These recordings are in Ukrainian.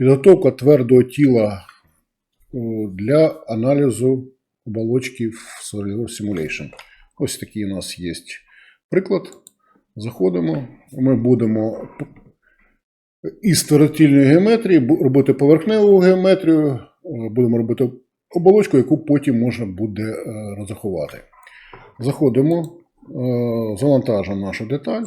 Підготовка твердого тіла для аналізу оболочки в Solidor Simulation. Ось такий у нас є приклад. Заходимо. Ми будемо із твердотільної геометрії робити поверхневу геометрію, е, будемо робити оболочку, яку потім можна буде е, розрахувати. Заходимо, е, завантажимо нашу деталь.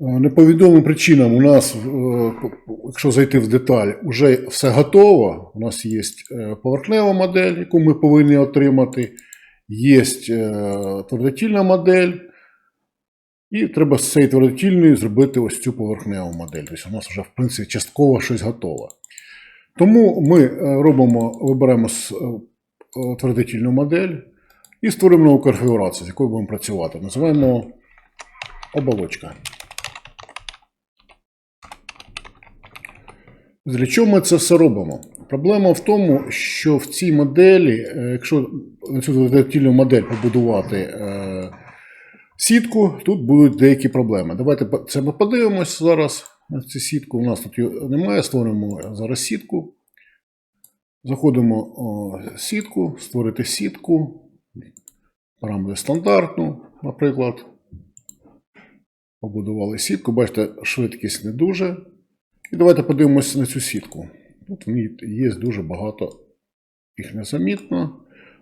Е, Неповідомим причинам у нас, е, якщо зайти в деталь, вже все готово. У нас є е, поверхнева модель, яку ми повинні отримати, є твердотільна модель. І треба з цієї твердотільної зробити ось цю поверхневу модель. Тобто у нас вже, в принципі, частково щось готове. Тому ми робимо, виберемо твердотільну модель і створимо нову конфігурацію, з якою будемо працювати. Називаємо оболочка. Для чого ми це все робимо? Проблема в тому, що в цій моделі, е, якщо на цю твердотільну модель побудувати е, сітку, тут будуть деякі проблеми. Давайте це ми подивимось зараз на цю сітку. У нас тут немає, створимо зараз сітку. Заходимо о, сітку, створити сітку, параметри стандартну, наприклад. Побудували сітку, бачите, швидкість не дуже. І давайте подивимося на цю сітку. Тут в ній є дуже багато, їх незамітно.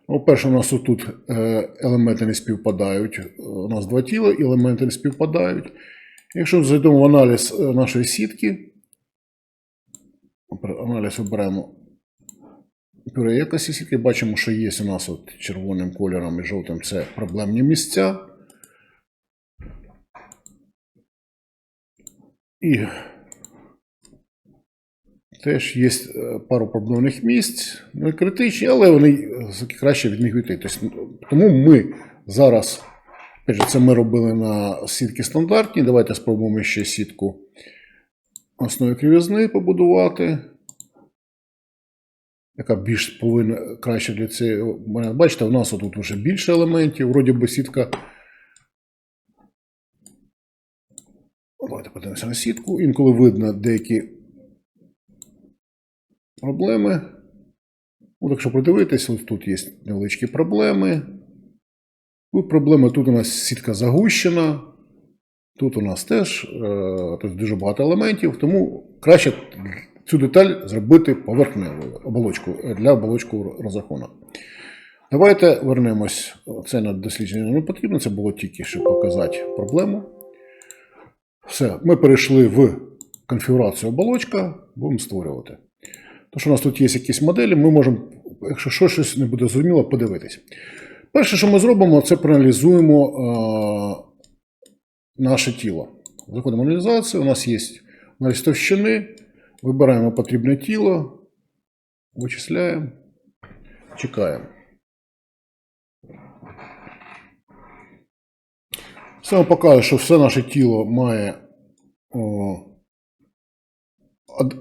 Ну, По-перше, у нас тут е, елементи не співпадають. У нас два тіла, і елементи не співпадають. Якщо зайдемо в аналіз е, нашої сітки, аналіз оберемо пюре якості сітки, бачимо, що є у нас от червоним кольором і жовтим це проблемні місця. І теж є е, пару проблемних місць, не критичні, але вони е, краще від них вийти. Тобто, тому ми зараз, це ми робили на сітки стандартні. Давайте спробуємо ще сітку основи кривізни побудувати. Яка більш повинна краще для цього. Бачите, у нас тут вже більше елементів, вроді би сітка. Давайте подивимося на сітку. Інколи видно деякі проблеми. От якщо подивитись, ось тут є невеличкі проблеми. Тут проблеми, тут у нас сітка загущена. Тут у нас теж е, тут дуже багато елементів, тому краще цю деталь зробити поверхневою оболочку для оболочку розрахунок. Давайте вернемось. Це на дослідження не потрібно, це було тільки щоб показати проблему. Все, ми перейшли в конфігурацію оболочка, будемо створювати. Тому що у нас тут є якісь моделі, ми можемо, якщо що, щось не буде зрозуміло, подивитись. Перше, що ми зробимо, це проаналізуємо е, наше тіло. Заходимо в аналізацію, у нас є аналіз товщини, вибираємо потрібне тіло, вичисляємо, чекаємо. Це вам показує, що все наше тіло має о,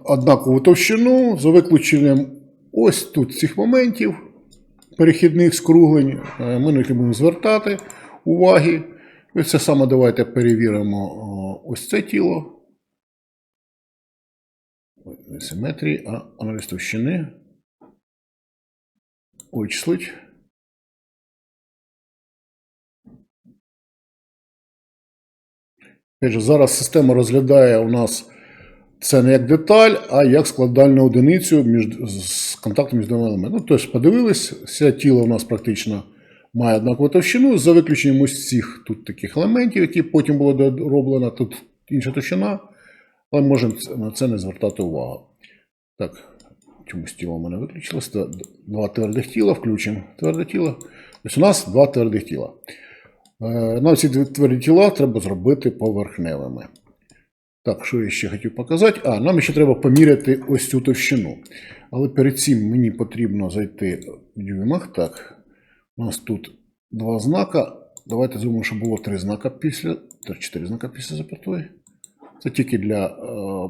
однакову товщину за виключенням ось тут цих моментів перехідних скруглень. Е, Ми які будемо звертати уваги. І це саме давайте перевіримо ось це тіло. Не симетрії, а аналіз товщини. Вичислить. Зараз система розглядає у нас це не як деталь, а як складальну одиницю між, з контактом між двома елементами. Ну, тобто, подивились, все тіло у нас практично має однакову товщину, за виключенням ось цих тут таких елементів, які потім було дороблено, тут інша товщина, але можемо на це не звертати увагу. Так, чомусь тіло у мене виключилось. Два твердих тіла, включимо тверде тіло. Тобто у нас два твердих тіла. Е, Нам ці тверді тіла треба зробити поверхневими. Так, що я ще хотів показати? А, нам ще треба поміряти ось цю товщину. Але перед цим мені потрібно зайти в дюймах. Так, у нас тут два знака. Давайте зробимо, щоб було три знака після. Чотири знака після запятої. Це тільки для е,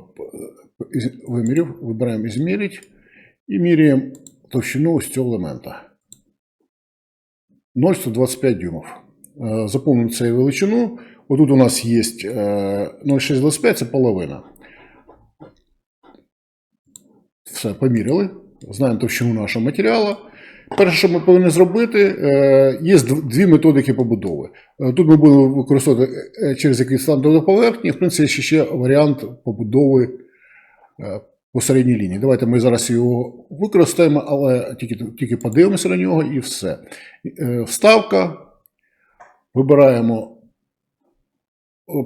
вимірів. Вибираємо ізмірить і міряємо товщину ось цього елемента. 0,125 дюймов. Е, Заповнимо цю величину. Отут у нас є е, 0,625 це половина. Все, поміряли, знаємо товщину нашого матеріалу. Перше, що ми повинні зробити, є дві методики побудови. Е, Тут ми будемо використовувати е, через якийсь стан поверхні. В принципі, ще, ще варіант побудови е, по середній лінії. Давайте ми зараз його використаємо, але тільки, тільки подивимося на нього і все. Вставка. Вибираємо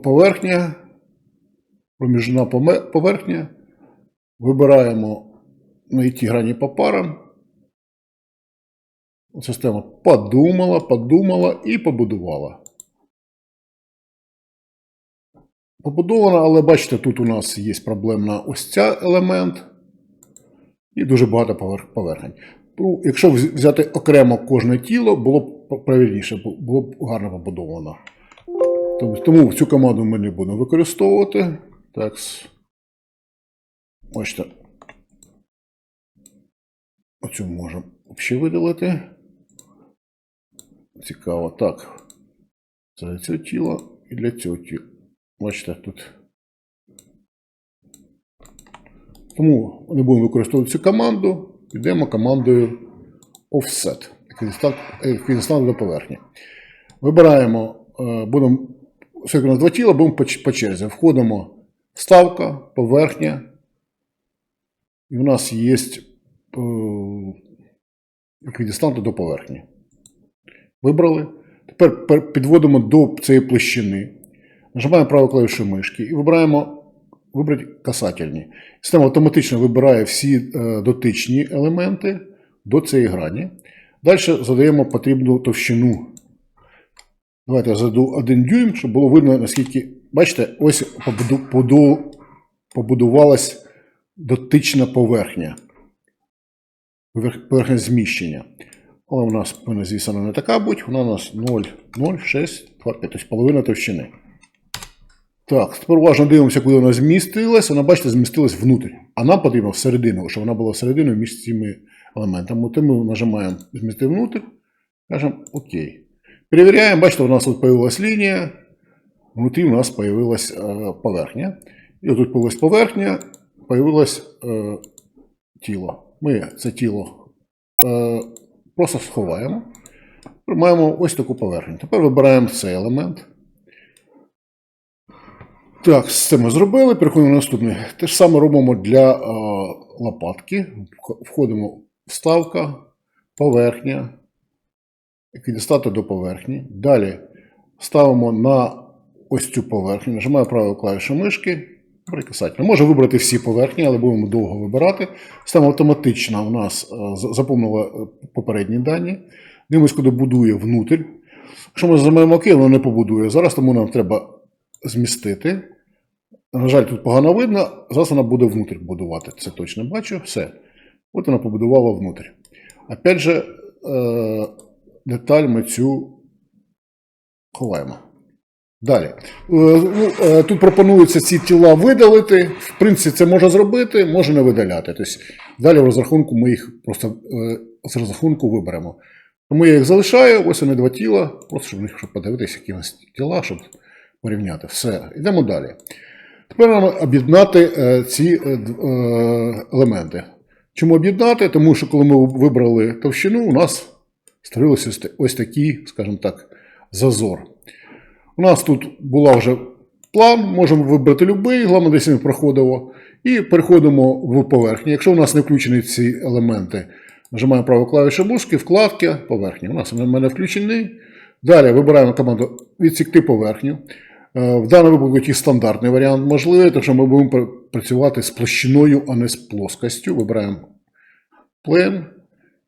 поверхня, проміжна поверхня. Вибираємо знайти грані по парам. Система подумала, подумала і побудувала. Побудована, але бачите, тут у нас є проблемна ось ця елемент і дуже багато поверхень. Ну, якщо взяти окремо кожне тіло, було б правильніше, було б гарно побудовано. Тому, тому цю команду ми не будемо використовувати. Так. с- Бачите. Оцю можемо взагалі видалити. Цікаво. Так. Це для цього тіла і для цього тіла. Бачите, тут. Тому не будемо використовувати цю команду. Йдемо командою offset. Еквідистант до поверхні. Вибираємо, е, будемо, оскільки у нас два тіла, будемо по черзі. Входимо вставка, поверхня. І у нас є еквідистанти до поверхні. Вибрали. Тепер підводимо до цієї площини. Нажимаємо праву клавішу мишки і вибираємо вибрати касательні. Система автоматично вибирає всі е, дотичні елементи до цієї грані. Далі задаємо потрібну товщину. Давайте я заду 1 дюйм, щоб було видно, наскільки. Бачите, ось побуду, побуду- побудувалась дотична поверхня. Поверх- Поверхня зміщення. Але у нас звісно, не така бути. Вона у нас 0,0625, тобто половина товщини. Так, тепер уважно дивимося, куди вона змістилась. Вона, бачите, змістилась внутрь. А нам потрібно всередину, щоб вона була всередину між цими елементами. Тому ми нажимаємо змістити внутрь, кажемо ОК. Перевіряємо, бачите, у нас тут появилась лінія, внутрі у нас появилась е, поверхня. І отут появилась поверхня, появилось е, тіло. Ми це тіло е, просто сховаємо. Маємо ось таку поверхню. Тепер вибираємо цей елемент. Так, це ми зробили. Переходимо на наступний. Те ж саме робимо для е, лопатки. Входимо вставка, поверхня, еквідістату до поверхні. Далі ставимо на ось цю поверхню, нажимаю правою клавішу мишки. Прикасательно. Може вибрати всі поверхні, але будемо довго вибирати. Система автоматично у нас е, заповнила е, попередні дані. Дивимось, куди будує внутрь. Якщо ми займаємо ОК, воно не побудує. Зараз тому нам треба змістити. На жаль, тут погано видно. Зараз вона буде внутрь будувати. Це точно бачу. Все. От вона побудувала внутрь. Опять же, е, деталь ми цю ховаємо. Далі. Е, ну, е, Тут пропонується ці тіла видалити. В принципі, це можна зробити, може не видаляти. Тобто, далі в розрахунку ми їх просто е, з розрахунку виберемо. Тому я їх залишаю, ось вони два тіла, просто щоб, щоб подивитися, які у нас тіла, щоб порівняти. Все, йдемо далі. Тепер нам об'єднати ці елементи. Чому об'єднати? Тому що коли ми вибрали товщину, у нас створився ось такий, скажімо так, зазор. У нас тут була вже план, можемо вибрати будь-який, головне, десь він проходило. І переходимо в поверхню. Якщо у нас не включені ці елементи, нажимаємо праву клавішу мишки, вкладки, поверхня. У нас в мене включений. Далі вибираємо команду відсікти поверхню. Е, В даному випадку якийсь стандартний варіант можливий, тому що ми будемо працювати з площиною, а не з плоскостю. Вибираємо плен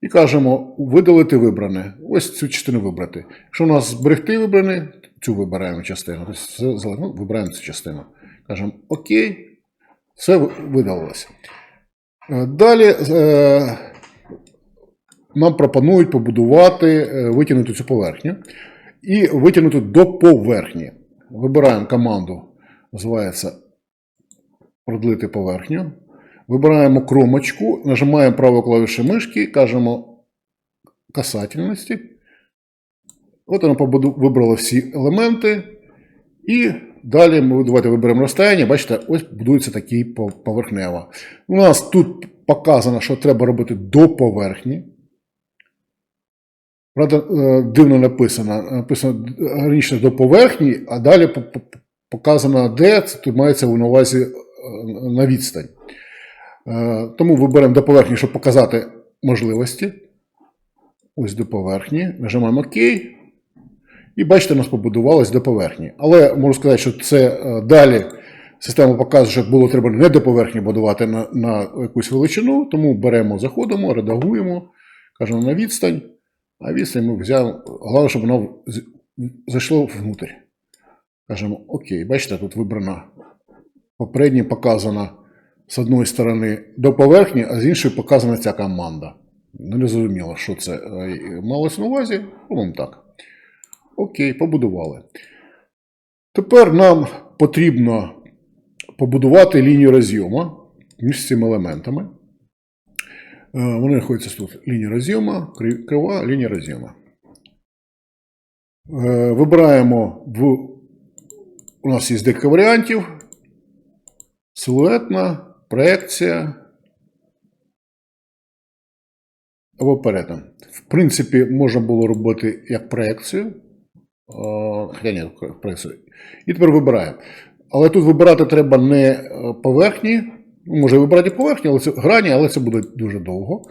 і кажемо видалити вибране. Ось цю частину вибрати. Якщо у нас зберегти вибране, цю вибираємо частину. Тобто вибираємо цю частину. Кажемо ОК, все ви- видалилося. Е, Далі е, нам пропонують побудувати, е, витягнути цю поверхню і витягнути до поверхні. Вибираємо команду, називається продлити поверхню. Вибираємо кромочку, нажимаємо праву клавішу мишки, кажемо касательності. От вона побуду- вибрала всі елементи і Далі ми давайте виберемо розстояння. Бачите, ось будується такий по- поверхнево. У нас тут показано, що треба робити до поверхні. Правда, е, дивно написано. Написано раніше до поверхні, а далі по- по- показано, де це тут мається на увазі е, на відстань. Е, Тому виберемо до поверхні, щоб показати можливості. Ось до поверхні. Нажимаємо ОК. І бачите, у нас побудувалось до поверхні. Але можу сказати, що це е, далі система показує, що було треба не до поверхні будувати на, на якусь величину. Тому беремо, заходимо, редагуємо, кажемо на відстань. А відстань ми взяли. Головне, щоб воно зайшло внутрь. Кажемо ОК. Бачите, тут вибрана попередньо показана з одної сторони до поверхні, а з іншої показана ця команда. Ну, Не зрозуміло, що це е, малося на увазі. По-моєму, так. Окей, побудували. Тепер нам потрібно побудувати лінію розйому між цими елементами. Е, Вони знаходяться тут. Лінія розйому, крива лінія розйому. Е, Вибираємо в. У нас є декілька варіантів. Силуетна, проекція. Або перетин. В принципі, можна було робити як проекцію. Хоча ні, проекцію. І тепер вибираємо. Але тут вибирати треба не е, поверхні. Може вибирати поверхні, але це грані, але це буде дуже довго.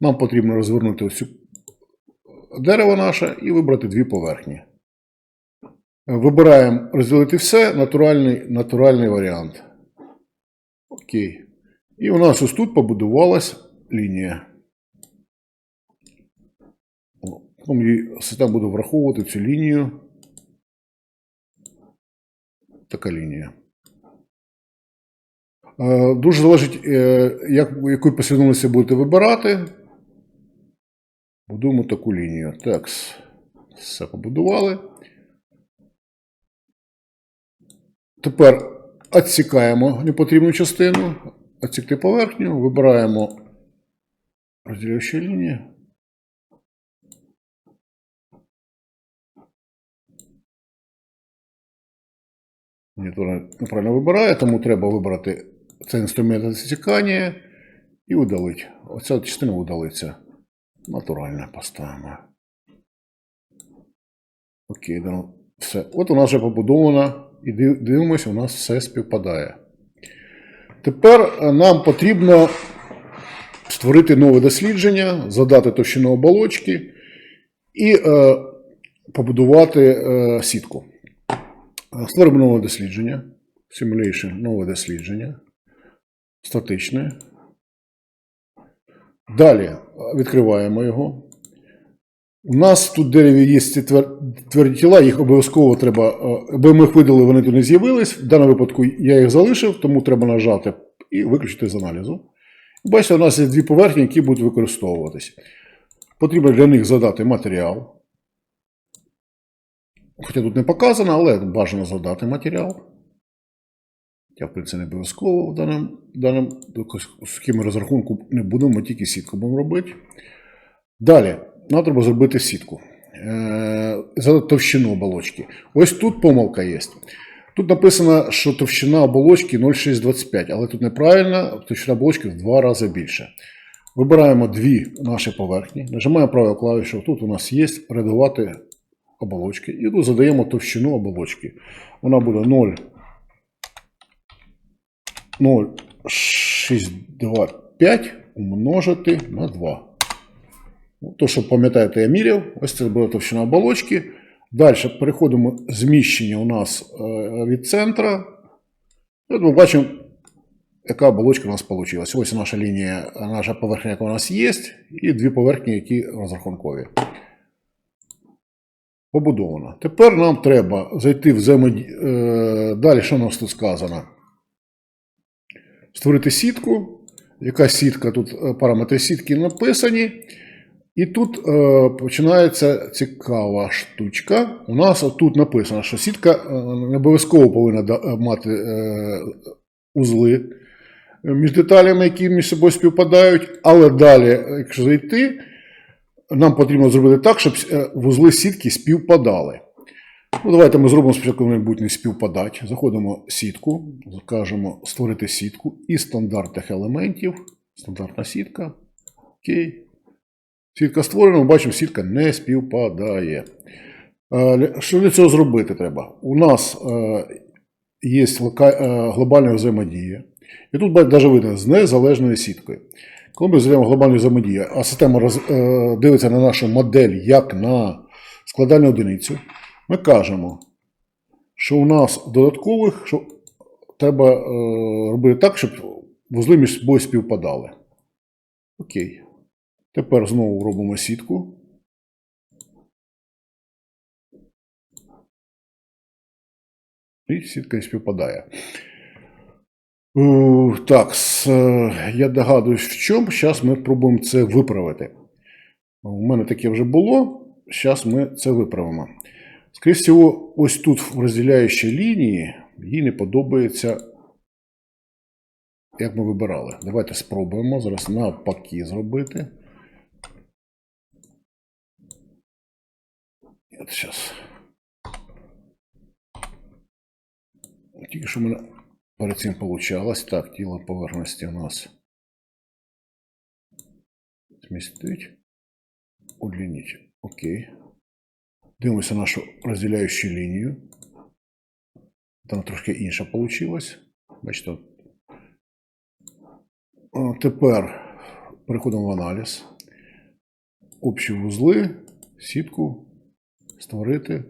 Нам потрібно розвернути ось дерево наше і вибрати дві поверхні. Е, Вибираємо розділити все, натуральний, натуральний варіант. Окей. І у нас ось тут побудувалась лінія. Потім система буде враховувати цю лінію. Така лінія. Е, Дуже залежить, е, як, якої послідовності будете вибирати. Будуємо таку лінію. Так, все побудували. Тепер відсікаємо непотрібну частину, відсікти поверхню, вибираємо розділяючі лінії. Ні, то неправильно вибирає, тому треба вибрати цей інструмент відсікання і удалити. Оця частина удалиться. Натурально поставимо. Окей, все. От у нас вже побудовано. І див- дивимося, у нас все співпадає. Тепер е, нам потрібно створити нове дослідження, задати товщину оболочки і е, побудувати е, сітку. Е, Створимо нове дослідження. Simulation, нове дослідження. Статичне. Далі е, відкриваємо його. У нас тут в дереві є ці тверді тіла, їх обов'язково треба, е, аби ми їх видали, вони тут не з'явились. В даному випадку я їх залишив, тому треба нажати і виключити з аналізу. Бачите, у нас є дві поверхні, які будуть використовуватись. Потрібно для них задати матеріал. Хоча тут не показано, але бажано задати матеріал. Я, в принципі, не обов'язково в даному, даному схемі розрахунку не будемо, ми тільки сітку будемо робити. Далі, нам треба зробити сітку. Е, За товщину оболочки. Ось тут помилка є. Тут написано, що товщина оболочки 0,625, але тут неправильно, товщина оболочки в два рази більше. Вибираємо дві наші поверхні, нажимаємо правою клавішу. Тут у нас є редагувати оболочки. І тут задаємо товщину оболочки. Вона буде 0,625 умножити на 2. Ну, То, що пам'ятаєте, я міряв, ось це буде товщина оболочки. Далі переходимо зміщення у нас е, від центра. І От ми бачимо, яка оболочка у нас вийшла. Ось наша лінія, наша поверхня, яка у нас є, і дві поверхні, які розрахункові. Побудовано. Тепер нам треба зайти в взаємоді... е, Далі, що у нас тут сказано? Створити сітку. Яка сітка? Тут е, параметри сітки написані. І тут е, починається цікава штучка. У нас тут написано, що сітка е, не обов'язково повинна е, мати е, узли між деталями, які між собою співпадають. Але далі, е, якщо зайти, нам потрібно зробити так, щоб е, вузли сітки співпадали. Ну, давайте ми зробимо спочатку мабуть, не співпадать. Заходимо в сітку, кажемо створити сітку і стандартних елементів. Стандартна сітка. Окей. Сітка створена, ми бачимо, сітка не співпадає. Е, Що для цього зробити треба? У нас е, є е, глобальна взаємодія. І тут навіть видно з незалежною сіткою. Коли ми здаємо глобальну взаємодію, а система роз... дивиться на нашу модель як на складальну одиницю, ми кажемо, що у нас додаткових що треба робити так, щоб вузли між собою співпадали. Окей. Тепер знову робимо сітку. І сітка і співпадає. Е, Так, е, я догадуюсь, в чому. Зараз ми пробуємо це виправити. У мене таке вже було. Зараз ми це виправимо. Скоріше всього, ось тут в розділяючій лінії їй не подобається, як ми вибирали. Давайте спробуємо зараз навпаки зробити. От зараз. Тільки що мене перед цим получалось. Так, тіло поверхності у нас змістить. Удлініть. Окей. Дивимося нашу розділяючу лінію. Там трошки інша вийшла. Бачите. Тепер переходимо в аналіз. Общі вузли, сітку створити.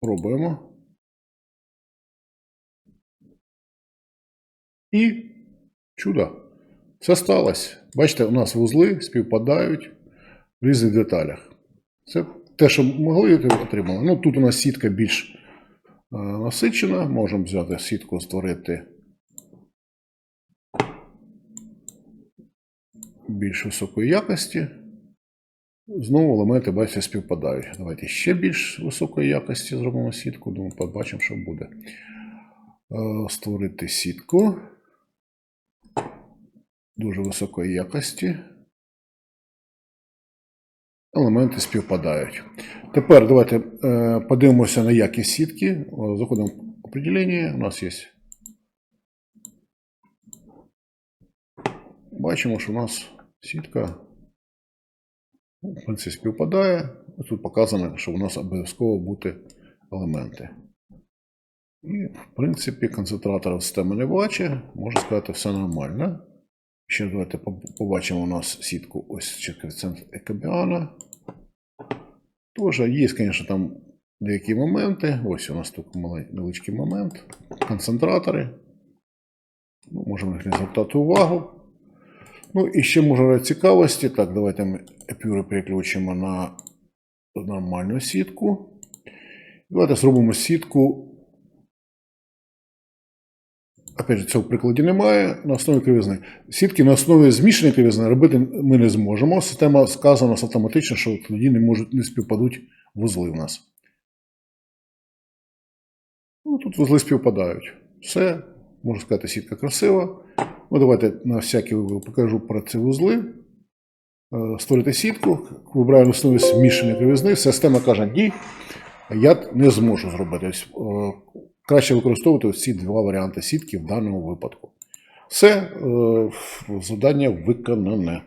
Пробуємо. І чудо. Все сталося. Бачите, у нас вузли співпадають в різних деталях. Це те, що могли, отримали. Ну, тут у нас сітка більш е, насичена. Можемо взяти сітку, створити більш високої якості. Знову елементи, бачите, співпадають. Давайте ще більш високої якості зробимо сітку. Думаю, побачимо, що буде. Е, Створити сітку дуже високої якості. Елементи співпадають. Тепер давайте е, подивимося на якість сітки. Заходимо в определення. У нас є. Бачимо, що у нас сітка принципі співпадає. Тут показано, що у нас обов'язково бути елементи. І, в принципі, концентратора система не бачить. Можна сказати, все нормально. Ще давайте побачимо у нас сітку ось коефіцієнт Екобіана. Тоже є, звісно, там деякі моменти. Ось у нас тут невеличкий момент. Концентратори. Ну, можемо їх не звертати увагу. Ну і ще може ради цікавості. Так, давайте ми епюри переключимо на нормальну сітку. Давайте зробимо сітку. Опять же, цього в прикладі немає на основі кривизни. Сітки на основі змішаної кривизни робити ми не зможемо. Система сказана нас автоматично, що тоді не можуть не співпадуть вузли в нас. Ну, тут вузли співпадають. Все, можна сказати, сітка красива. Ну, давайте на всякий випадок покажу про ці вузли. Е, Створити сітку, вибираю на основі змішаної кривизни. Система каже, ні, я не зможу зробити. Е, Краще використовувати ці два варіанти сітки в даному випадку. Все, е, завдання виконане.